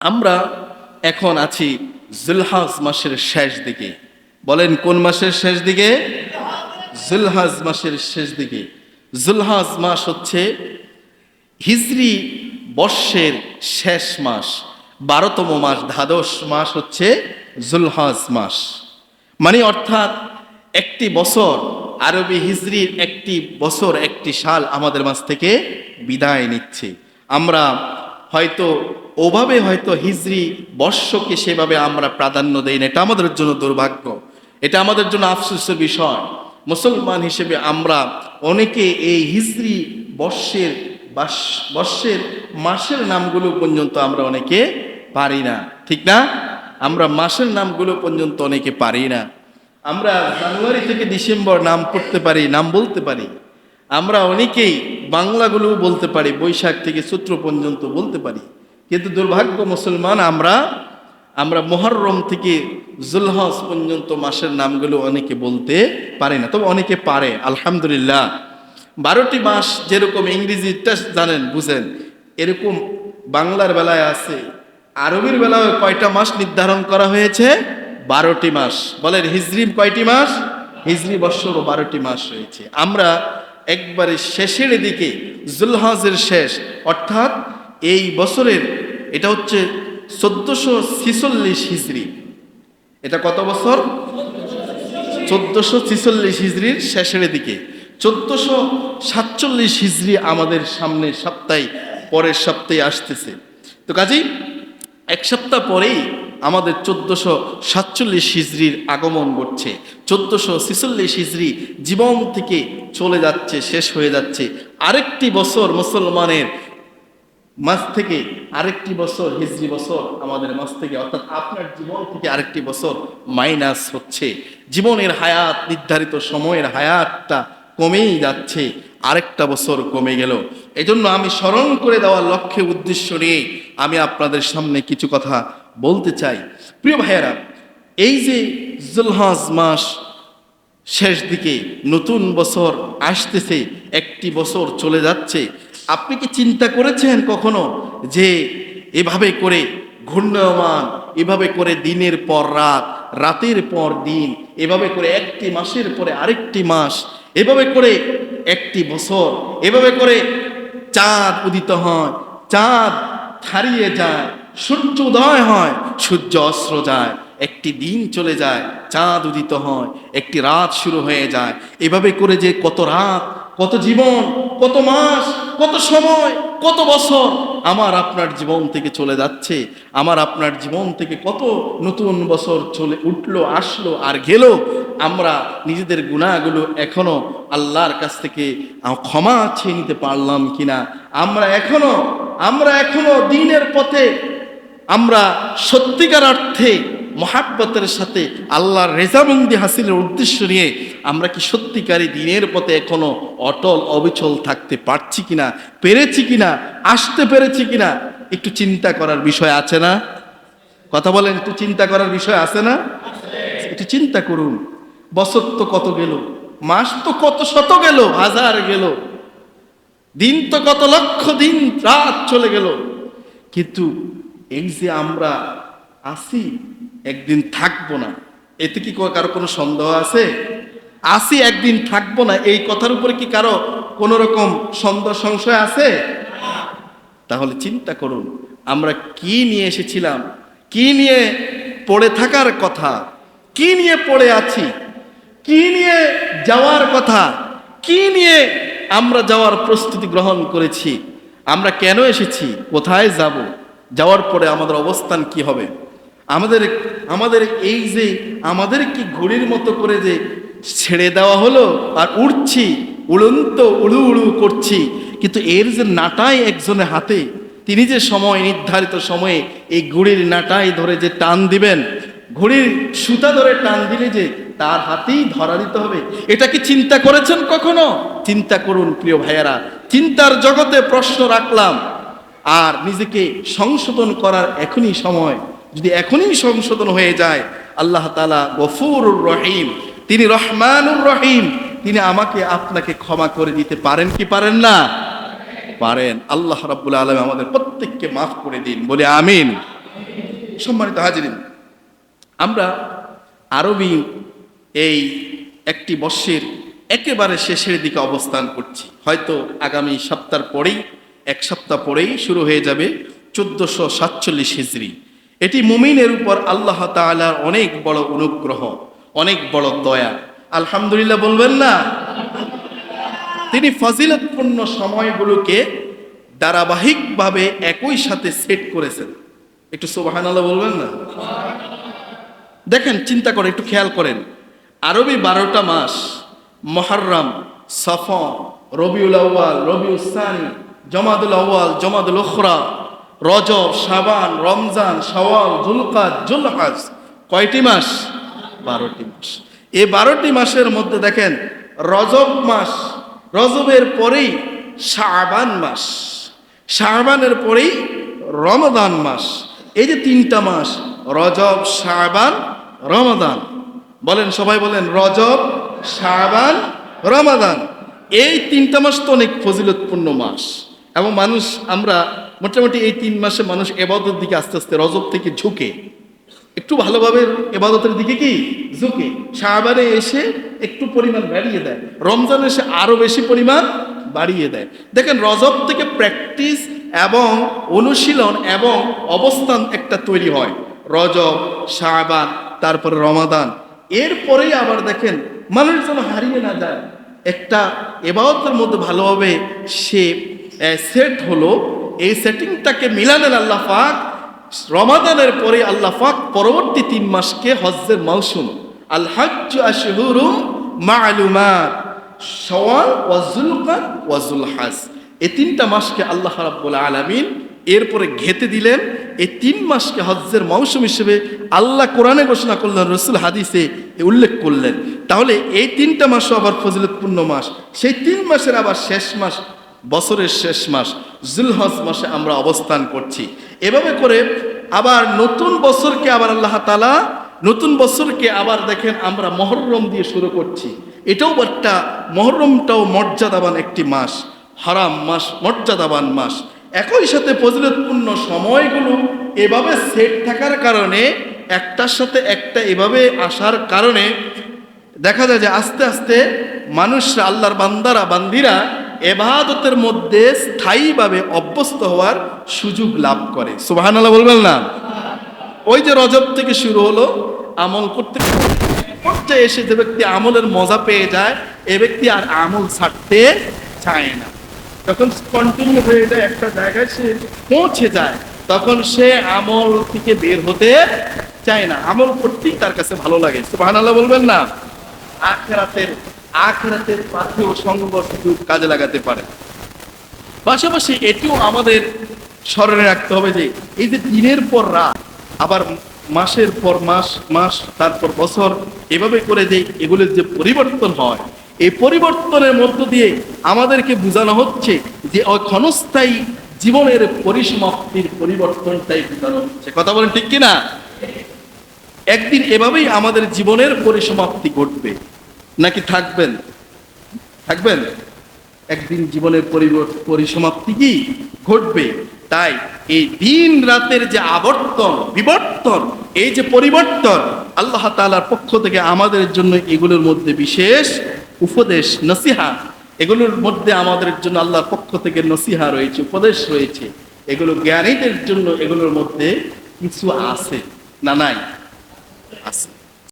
আমরা এখন আছি জুলহাজ মাসের শেষ দিকে। বলেন, কোন মাসের শেষ দিকে? জুলহাজ মাসের শেষ দিকে। জুলহাজ মাস হচ্ছে হিজরি বর্ষের শেষ মাস, বারোতম মাস, দ্বাদশ মাস হচ্ছে জুলহাজ মাস। মানে অর্থাৎ একটি বছর, আরবি হিজরির একটি বছর, একটি সাল আমাদের মাছ থেকে বিদায় নিচ্ছে। আমরা হয়তো ওভাবে হয়তো হিজরি বর্ষকে সেভাবে আমরা প্রাধান্য দেই না, এটা আমাদের জন্য দুর্ভাগ্য। এটা আমাদের জন্য আফসোসের বিষয়। মুসলমান হিসেবে আমরা অনেকে এই হিজরি বর্ষের বর্ষের মাসের নামগুলো পর্যন্ত আমরা অনেকে পারি না। ঠিক না? আমরা মাসের নামগুলো পর্যন্ত অনেকে পারি না। আমরা জানুয়ারি থেকে ডিসেম্বর নাম পড়তে পারি, নাম বলতে পারি। আমরা অনেকেই বাংলাগুলো বলতে পারি, বৈশাখ থেকে সূত্র পর্যন্ত বলতে পারি। কিন্তু দুর্ভাগ্য মুসলমান, আমরা আমরা মহরম থেকে জুলহজ পর্যন্ত মাসের নামগুলো অনেকে বলতে পারে না, তবে অনেকে পারে, আলহামদুলিল্লাহ। বারোটি মাস যেরকম ইংরেজিটা জানেন, বুঝেন, এরকম বাংলার বেলায় আছে, আরবির বেলায় কয়টা মাস নির্ধারণ করা হয়েছে? বারোটি মাস। বলেন, হিজরি কয়টি মাস? হিজরি বৎসরও বারোটি মাস রয়েছে আমরা একবারে শেষের দিকে জুলহাজের শেষ, অর্থাৎ এই বছরের এটা হচ্ছে চোদ্দশো ছিচল্লিশ হিজড়ি এটা কত বছর? চোদ্দশো ছিচল্লিশ হিজড়ির শেষের দিকে। চোদ্দশো সাতচল্লিশ হিজড়ি আমাদের সামনে সপ্তাহে, পরের সপ্তাহে আসতেছে। তো কাজেই এক সপ্তাহ পরেই আমাদের চোদ্দশো সাতচল্লিশ হিজড়ির আগমন ঘটছে। চোদ্দশো ছিচল্লিশ হিজড়ি জীবন থেকে চলে যাচ্ছে, শেষ হয়ে যাচ্ছে। আরেকটি বছর মুসলমানের মাস থেকে আরেকটি বছর হিজরি বছর আমাদের মাস থেকে, অর্থাৎ আপনার জীবন থেকে আরেকটি বছর মাইনাস হচ্ছে। জীবনের হায়াত, নির্ধারিত সময়ের হায়াতটা কমেই যাচ্ছে, আরেকটা বছর কমে গেল। এজন্য আমি স্মরণ করে দেওয়ার লক্ষ্যে উদ্দেশ্য নিয়ে আমি আপনাদের সামনে কিছু কথা বলতে চাই। প্রিয় ভাইয়েরা, এই যে জুলহাজ মাস শেষ দিকে নতুন বছর আসতেছে, একটি বছর চলে যাচ্ছে আপনি কি চিন্তা করেছেন কখনো যে এভাবে করে ঘূর্ণমান এভাবে করে দিনের পর রাত, রাতের পর দিন, এভাবে করে একটি মাসের পরে আরেকটি মাস, এভাবে করে একটি বছর, এভাবে করে চাঁদ উদিত হয়, চাঁদ হারিয়ে যায়, সূর্য উদয় হয়, সূর্য অস্ত্র যায়, একটি দিন চলে যায়, চাঁদ উদিত হয়, একটি রাত শুরু হয়ে যায়, এভাবে করে যে কত রাত কত জীবন, কত মাস, কত সময়, কত বছর আমার আপনার জীবন থেকে চলে যাচ্ছে, আমার আপনার জীবন থেকে কত নতুন বছর চলে উঠল, আসলো আর গেল, আমরা নিজেদের গুণাগুলো এখনও আল্লাহর কাছ থেকে ক্ষমা চেয়ে নিতে পারলাম কিনা? আমরা এখনও আমরা এখনও দিনের পথে, আমরা সত্যিকার অর্থে মহাব্বতের সাথে আল্লাহর রেজামন্দি হাসিলের উদ্দেশ্য নিয়ে আমরা কি সত্যিকারী দিনের পথে এখনও অটল, অবিচল থাকতে পারছি কিনা, পেরেছি কিনা, আসতে পেরেছি কিনা, একটু চিন্তা করার বিষয় আছে না? কথা বলেন, একটু চিন্তা করার বিষয় আছে না? একটু চিন্তা করুন, বছর তো কত গেল, মাস তো কত শত গেল, হাজার গেল, দিন তো কত লক্ষ দিন, রাত চলে গেল, কিন্তু এই যে আমরা আসি, একদিন থাকব না। এতে কি কারও কোনো সন্দেহ আছে? আসি, একদিন থাকব না। এই কথার উপরে কি কারও কোনো রকম সন্দেহ, সংশয় আছে? তাহলে চিন্তা করুন, আমরা কি নিয়ে এসেছিলাম? কি নিয়ে পড়ে থাকার কথা? কি নিয়ে পড়ে আছি? কি নিয়ে যাওয়ার কথা? কি নিয়ে আমরা যাওয়ার প্রস্তুতি গ্রহণ করেছি? আমরা কেন এসেছি? কোথায় যাব? যাওয়ার পরে আমাদের অবস্থান কি হবে? আমাদের আমাদের এই যে আমাদের কি ঘড়ির মতো করে যে ছেড়ে দেওয়া হলো আর উড়ছি, উড়ন্ত, উড়ু উড়ু করছি, কিন্তু এর যে নাটাই একজনের হাতে, তিনি যে সময়, নির্ধারিত সময়ে এই ঘুড়ির নাটাই ধরে যে টান দিবেন, ঘুড়ির সুতা ধরে টান দিলে যে তার হাতেই ধরা দিতে হবে, এটা কি চিন্তা করেছেন কখনো? চিন্তা করুন প্রিয় ভাইয়েরা, চিন্তার জগতে প্রশ্ন রাখলাম, আর নিজেকে সংশোধন করার এখনই সময় যদি এখনই সংশোধন হয়ে যায়, আল্লাহ তালা গফুরুর রহিম, তিনি রহমানুর রহিম, তিনি আমাকে আপনাকে ক্ষমা করে দিতে পারেন কি পারেন না? পারেন। আল্লাহ রাব্বুল আলম আমাদের প্রত্যেককে মাফ করে দিন, বলে আমিন। সম্মানিত হাজিরিন, আমরা আরবি এই একটি বর্ষের একেবারে শেষের দিকে অবস্থান করছি। হয়তো আগামী সপ্তাহ পরেই, এক সপ্তাহ পরেই শুরু হয়ে যাবে চোদ্দশো সাতচল্লিশ হিজড়ি এটি মুমিনের উপর আল্লাহ তাআলার অনেক বড় অনুগ্রহ, অনেক বড় দয়া। আলহামদুলিল্লাহ বলবেন না। তিনি ফজিলতপূর্ণ সময়গুলোকে ধারাবাহিকভাবে একই সাথে সেট করেছেন। একটু সোবাহান আল্লাহ বলবেন না? দেখেন, চিন্তা করে একটু খেয়াল করেন। আরবি বারোটা মাস, মহরম, সফর, রবিউল আউ্য়াল, রবিউল সানি, জমাদুল আউ্য়াল, জমাদুল উখরা রজব সাবান রমজান সওয়াল জুলকাদ, জুলহাজ, কয়টি মাস? বারোটি মাস। এই বারোটি মাসের মধ্যে দেখেন রজব মাস, রজবের পরেই শাবান মাস, শাবানের পরেই রমদান মাস। এই যে তিনটা মাস, রজব, শাবান রমাদান বলেন, সবাই বলেন, রজব, শাবান রমাদান এই তিনটা মাস তো অনেক ফজিলতপূর্ণ মাস। এবং মানুষ, আমরা মোটামুটি এই তিন মাসে মানুষ এবাদতের দিকে আস্তে আস্তে, রজব থেকে ঝুঁকে। একটু ভালোভাবে এবাদতের দিকে কি? ঝুঁকে। শাহবারে এসে একটু পরিমাণ বাড়িয়ে দেয়। রমজান এসে আরও বেশি পরিমাণ বাড়িয়ে দেয়। দেখেন, রজব থেকে প্র্যাকটিস এবং অনুশীলন এবং অবস্থান একটা তৈরি হয়। রজব শাহবান তারপরে রমাদান। এরপরেই আবার দেখেন, মানুষ যেন হারিয়ে না যায়। একটা এবাদতের মধ্যে ভালোভাবে সে সেট হলো এই সেটিংটাকে মিলানেন আল্লাহ পাক, রমাদানের পরে আল্লাহ পাক পরবর্তী তিন মাসকে হজ্জের মৌসুম আল হজ্জ আশহুরুম মালুমাত সওয়াল ওয়াজুলকাদ ওয়াজুল হাজ এই তিনটা মাসকে আল্লাহ রাব্বুল আলামিন এরপরে ঘেতে দিলেন। এই তিন মাসকে হজ্জের মৌসুম হিসেবে আল্লাহ কোরআনে ঘোষণা করলেন, রসুল হাদিসে উল্লেখ করলেন। তাহলে এই তিনটা মাসও আবার ফজিলতপূর্ণ মাস। সেই তিন মাসের আবার শেষ মাস বছরের শেষ মাস, জুলহজ মাসে আমরা অবস্থান করছি। এভাবে করে আবার নতুন বছরকে আবার আল্লাহ তালা নতুন বছরকে আবার দেখেন আমরা মহরম দিয়ে শুরু করছি। এটাও একটা মহরমটাও মর্যাদাবান একটি মাস, হারাম মাস, মর্যাদাবান মাস। একই সাথে ফজিলতপূর্ণ সময়গুলো এভাবে সেট থাকার কারণে, একটার সাথে একটা এভাবে আসার কারণে দেখা যায় যে আস্তে আস্তে মানুষরা, আল্লাহর বান্দারা, বান্দিরা এবাদতের মধ্যে স্থায়ীভাবে অভ্যস্ত হওয়ার সুযোগ লাভ করে। সুবাহান আল্লাহ বলবেন না? ওই যে রজব থেকে শুরু হলো, আমল করতে পর্যায়ে এসে যে ব্যক্তি আমলের মজা পেয়ে যায়, এ ব্যক্তি আর আমল ছাড়তে চায় না। যখন কন্টিনিউ হয়ে যায় একটা জায়গায়, সে পৌঁছে যায়, তখন সে আমল থেকে বের হতে চায় না। আমল করতেই তার কাছে ভালো লাগে। সুবাহান আল্লাহ বলবেন না? আখেরাতের আখেরাতের সঙ্গ সুযোগ কাজে লাগাতে পারে। পাশাপাশি এটিও আমাদের স্মরণে রাখতে হবে যে, এই যে দিনের পর রাত, আবার মাসের পর মাস মাস, তারপর বছর, এভাবে করে যে এগুলোর যে পরিবর্তন হয়, এই পরিবর্তনের মধ্য দিয়ে আমাদেরকে বোঝানো হচ্ছে যে ওই ক্ষণস্থায়ী জীবনের পরিসমাপ্তির পরিবর্তনটাই বোঝানো হচ্ছে। কথা বলেন ঠিক কিনা? একদিন এভাবেই আমাদের জীবনের পরিসমাপ্তি ঘটবে। নাকি থাকবেন? থাকবেন? একদিন জীবনের পরিসমাপ্তি কি ঘটবে? তাই এই দিন রাতের যে আবর্তন, বিবর্তন, এই যে পরিবর্তন, আল্লাহ তাআলার পক্ষ থেকে আমাদের জন্য এগুলোর মধ্যে বিশেষ উপদেশ, নসিহা। এগুলোর মধ্যে আমাদের জন্য আল্লাহর পক্ষ থেকে নসিহা রয়েছে, উপদেশ রয়েছে। এগুলো জ্ঞানীদের জন্য এগুলোর মধ্যে কিছু আছে না নাই? আছে।